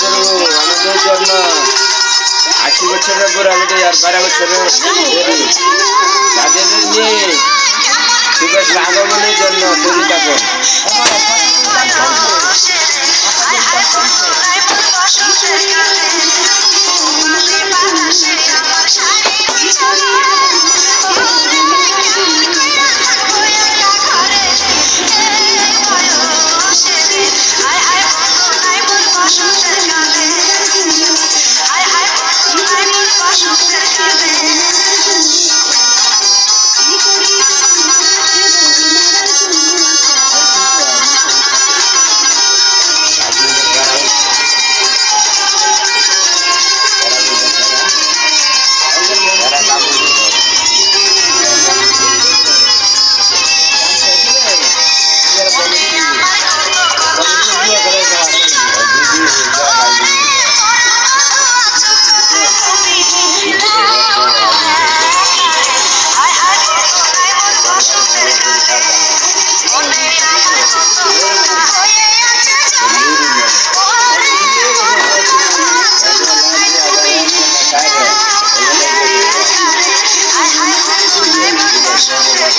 করব আমাদের জন্য আশি বছরের পর আমাদের আর বারো বছরের দেরি তাদের নিয়ে সুখের আগমনের জন্য তৈরি থাকুন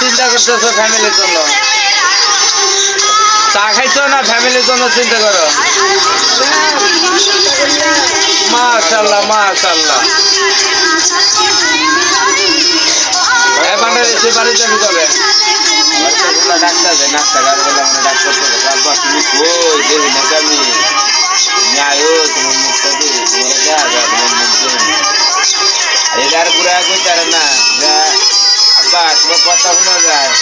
চিন্তা করতেছো ফ্যামিলির জন্য? চা খাইছো না ফ্যামিলির জন্য চিন্তা করো? মাশাল্লাহ মাশাল্লাহ। এই বান্ডার এসে বাড়ি যাবি কবে ডাক্তার দেয় নাস্তা গাড়ি বলে আমরা ডাক্তার বাবা, তুমি কই? তোমার কথা শোনা যায়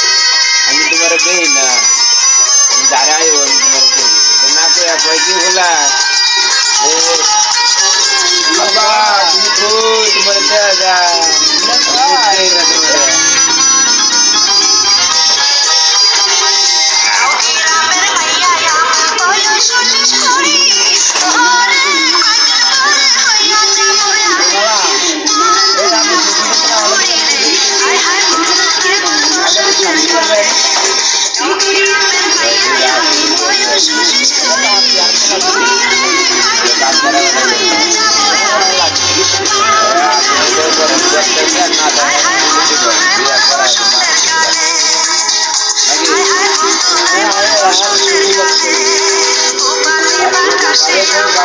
আমি তোমার বেই না আমি দাঁড়াই আমি তোমার বেই এটা না কইয়া কয় কি হলা ও আব্বা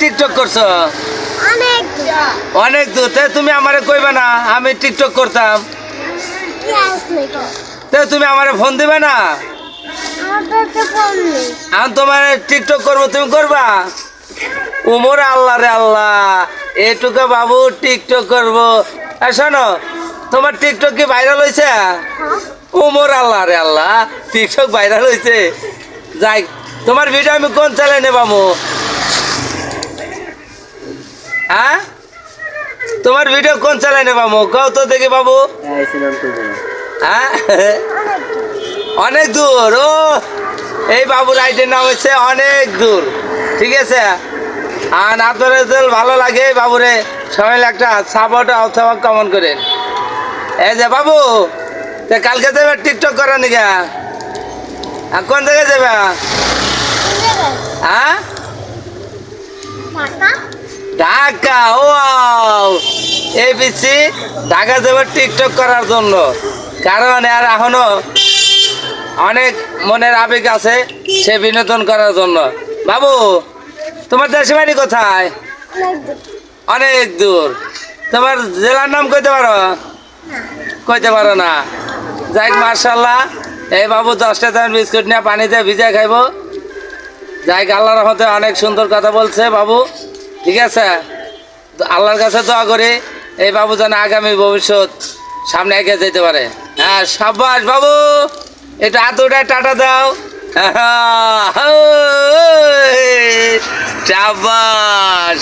টিকটক করছ? অনেক। দূর। তে তুমি আমারে কইবে না আমি টিকটক করতাম। ক্লাস নেই তে তুমি আমারে ফোন দিবে না? আমি তোমার টিকটক করব তুমি করবা? উমর আল্লাহ রে আল্লাহ এটুকু বাবু টিকটক করব। আর শোনো তোমার টিকটক কি ভাইরাল হয়েছে উমর আল্লাহ রে আল্লাহ টিকটক ভাইরাল হয়েছে যাই তোমার ভিডিও আমি কোন চ্যানেলে পাবো হ্যাঁ? তোমার ভিডিও কোন চ্যানেলে বাবু? কও তো দেখি বাবু। হ্যাঁ? অনেক দূর ও। এই বাবু রাইডের নাম হচ্ছে অনেক দূর ঠিক আছে? আর আপনাদের ভালো লাগে বাবুরে? সবাই একটা সাপোর্ট অথবা কমন করেন। এই যে বাবু তা কালকে যাবে টিকটক করার নিকা আর কোন জায়গায় যাবে? হ্যাঁ? ঢাকা ও এই পিসি ঢাকা যাবে টিকটক করার জন্য। কারণ আর এখনও অনেক মনের আবেগ আছে সে বিনোদন করার জন্য। বাবু তোমার দেশে বাড়ি কোথায়? অনেক দূর। তোমার জেলার নাম কইতে পারো? কইতে পারো না। যাই মার্শাল্লাহ এই বাবু দশটা দাম বিস্কুট নিয়ে পানিতে ভিজে খাইবো। যাই আল্লাহর রহমতে অনেক সুন্দর কথা বলছে বাবু। ঠিক আছে আল্লাহর কাছে দোয়া করে এই বাবু যেন আগামী ভবিষ্যৎ সামনে এগিয়ে যেতে পারে হ্যাঁ সাব্বাস বাবু এটা উঠায় টাটা দাও সাব্বাস